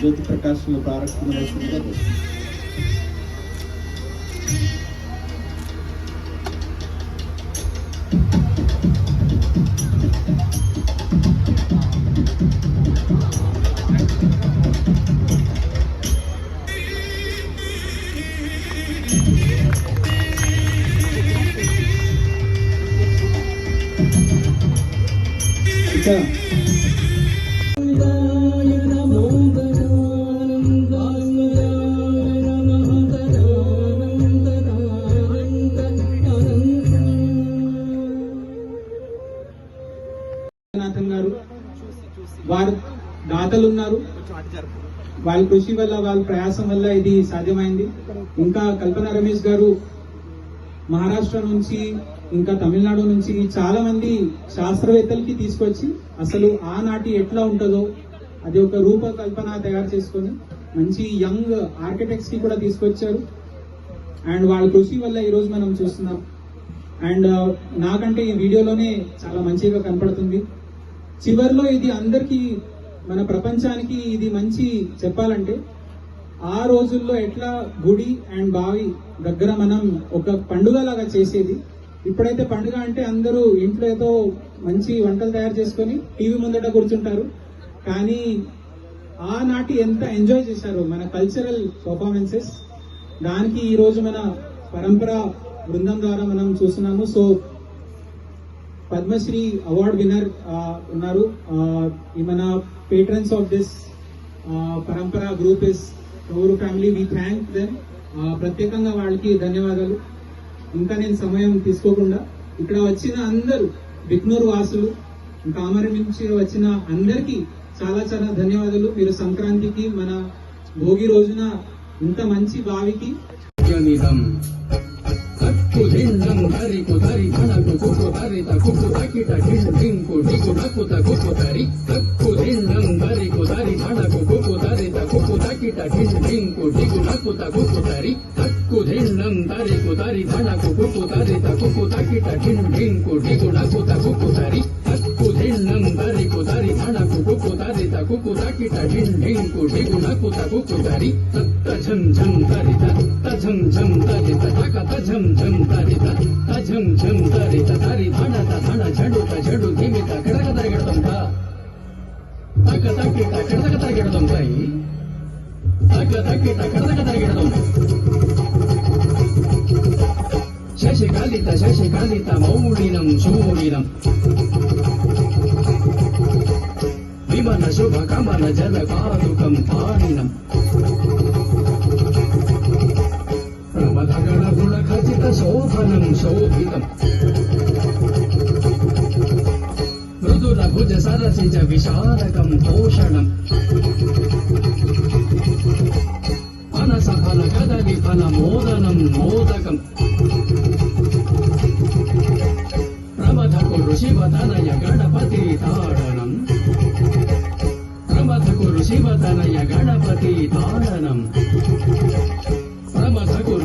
జ్యోతి ప్రకాశంలో ప్రారంభించవలసిందిగా కోరుతున్నాను. Nathan గారు వారు దాతలు ఉన్నారు వాళ్ళ కృషి వల్ల వాళ్ళ ప్రయాసం వల్ల ఇది సాధ్యమైంది. ఇంకా కల్పన రమేష్ గారు మహారాష్ట్ర నుంచి ఇంకా తమిళనాడు నుంచి చాలా మంది శాస్త్రవేత్తలకి తీసుకొచ్చి అసలు ఆనాటి ఎట్లా ఉంటుందో అది ఒక రూపకల్పన తయారు చేసుకొని మంచి యంగ్ ఆర్కిటెక్ట్స్కి కూడా తీసుకొచ్చారు. అండ్ వాళ్ళ కృషి వల్ల ఈరోజు మనం చూస్తున్నాం. అండ్ నాకంటే ఈ వీడియోలోనే చాలా మంచిగా కనపడుతుంది. చివర్లో ఇది అందరికీ మన ప్రపంచానికి ఇది మంచి చెప్పాలంటే ఆ రోజుల్లో ఎట్లా గుడి అండ్ బావి దగ్గర మనం ఒక పండుగ లాగా చేసేది. ఇప్పుడైతే పండుగ అంటే అందరూ ఇంట్లో ఏదో మంచి వంటలు తయారు చేసుకొని టీవీ ముందట కూర్చుంటారు. కానీ ఆనాటి ఎంత ఎంజాయ్ చేశారు మన కల్చరల్ పర్ఫార్మెన్సెస్ దానికి ఈరోజు మన పరంపర బృందం ద్వారా మనం చూస్తున్నాము. సో పద్మశ్రీ అవార్డ్ విన్నర్ ఉన్నారు. ఈ మన patrons of this Parampara group is Gouru family we thank them ప్రత్యేకంగా వాళ్ళకి ధన్యవాదాలు. ఇంకా నేను సమయం తీసుకోకుండా ఇక్కడ వచ్చిన అందరూ బిక్నూరు వాసులు కామరి నుంచి వచ్చిన అందరికీ చాలా చాలా ధన్యవాదాలు. మీరు సంక్రాంతికి మన భోగి రోజున ఇంత మంచి బావికి జనితం తక్కు దిండం తరికు తరి ధనకు కుకు తరిత కుకు తకిట ఢిన్ ఢింకు ఢికు నకుత కుకు తరి తక్కు దిండం తరికు తరి ధనకు కుకు తరిత కుకు తకిట ఢిన్ ఢింకు ఢికు నకుత కుకు తరి తక్కు దిండం తరికు తరి ధనకు కుకు తరిత కుకు తకిట ఢిన్ ఢింకు ఢికు నకుత కుకు తరి తక్కు దిండం తరికు తరి ధనకు కుకు తరిత కుకు తకిట ఢిన్ ఢింకు ఢికు నకుత కుకు తరి తత్త ఝం ఝం తరిత తఝం ఝం తరిత తక తఝం ఝం తరిత తఝం ఝం తరిత తరి ధనత ధన ఝడుత ఝడు ధిమిత కడక తరగడతం తా తక తక్కిట కడక తరగడతం తై తక తక్కిట కడక తరగడతం శశికాలిత శశికాలిత మౌళినం శూలినం విమన శుభ కమల జల పాదుకం పాణినం శోభనం శోభితం మృదుల భుజ సరసిజ విశాలకం పోషణం. అనస ఫల కదలి ఫల మోదనం మోదకం. ప్రమథకు ఋషివతనయ గణపతి తాడనం ప్రమథకు ఋషివతనయ గణపతి తాడనం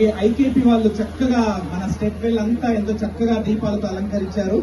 అలాగే ఐకేపీ వాళ్ళు చక్కగా మన స్టెప్ వెల్ అంతా ఎంతో చక్కగా దీపాలతో అలంకరించారు.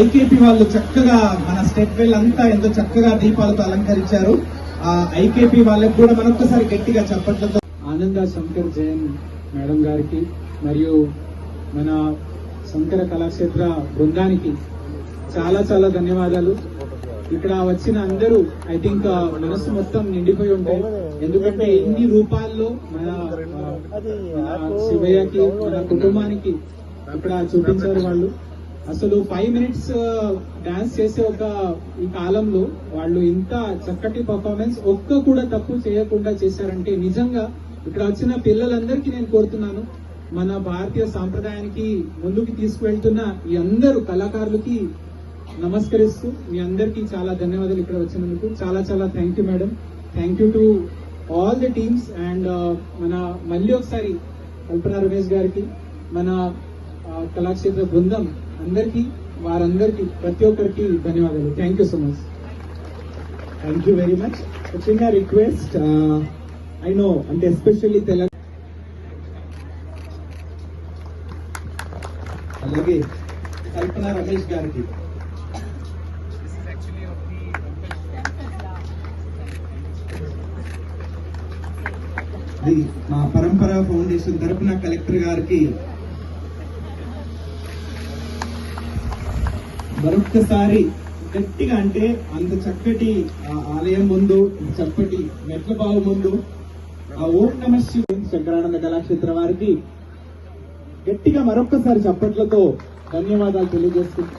ఐకేపీ వాళ్ళు చక్కగా మన స్టెప్ వెల్ అంతా ఎంతో చక్కగా దీపాలతో అలంకరించారు. ఆ ఐకేపీ వాళ్ళకి కూడా మనొక్కసారి గట్టిగా చప్పట్లతో ఆనంద శంకర్ జైన్ మేడం గారికి మరియు మన శంకర కళాక్షేత్ర బృందానికి చాలా చాలా ధన్యవాదాలు. ఇక్కడ వచ్చిన అందరూ ఐ థింక్ మనసు మొత్తం నిండిపోయి ఉంటాయి. ఎందుకంటే ఎన్ని రూపాల్లో మన శివయ్యకి మన కుటుంబానికి ఇక్కడ చూపించారు వాళ్ళు. అసలు ఫైవ్ మినిట్స్ డాన్స్ చేసే ఒక ఈ కాలంలో వాళ్ళు ఇంత చక్కటి పర్ఫార్మెన్స్ ఒక్క కూడా తప్పు చేయకుండా చేశారంటే నిజంగా ఇక్కడ వచ్చిన పిల్లలందరికీ నేను కోరుతున్నాను మన భారతీయ సాంప్రదాయానికి ముందుకు తీసుకువెళ్తున్న ఈ అందరూ కళాకారులకి నమస్కరిస్తూ మీ అందరికీ చాలా ధన్యవాదాలు ఇక్కడ వచ్చినందుకు. చాలా చాలా thank you madam thank you to all the teams and మన మళ్ళీ ఒకసారి కల్పన రమేష్ గారికి మన uh, కళాక్షేత్ర బృందం అందరికీ వారందరికీ ప్రతి ఒక్కరికి ధన్యవాదాలు. Thank you so much thank you very much చిన్న రిక్వెస్ట్ ఐ నో అంటే ఎస్పెషల్లీ తెలంగాణ అలాగే కల్పన రమేష్ గారికి. మా పరంపర ఫౌండేషన్ తరపున కలెక్టర్ గారికి మరొక్కసారి గట్టిగా అంటే అంత చక్కటి ఆ ఆలయం ముందు చక్కటి మెట్ల బావు ముందు ఆ ఓం నమ శంకరానంద కళాక్షేత్ర వారికి గట్టిగా మరొక్కసారి చప్పట్లతో ధన్యవాదాలు తెలియజేస్తున్నాం.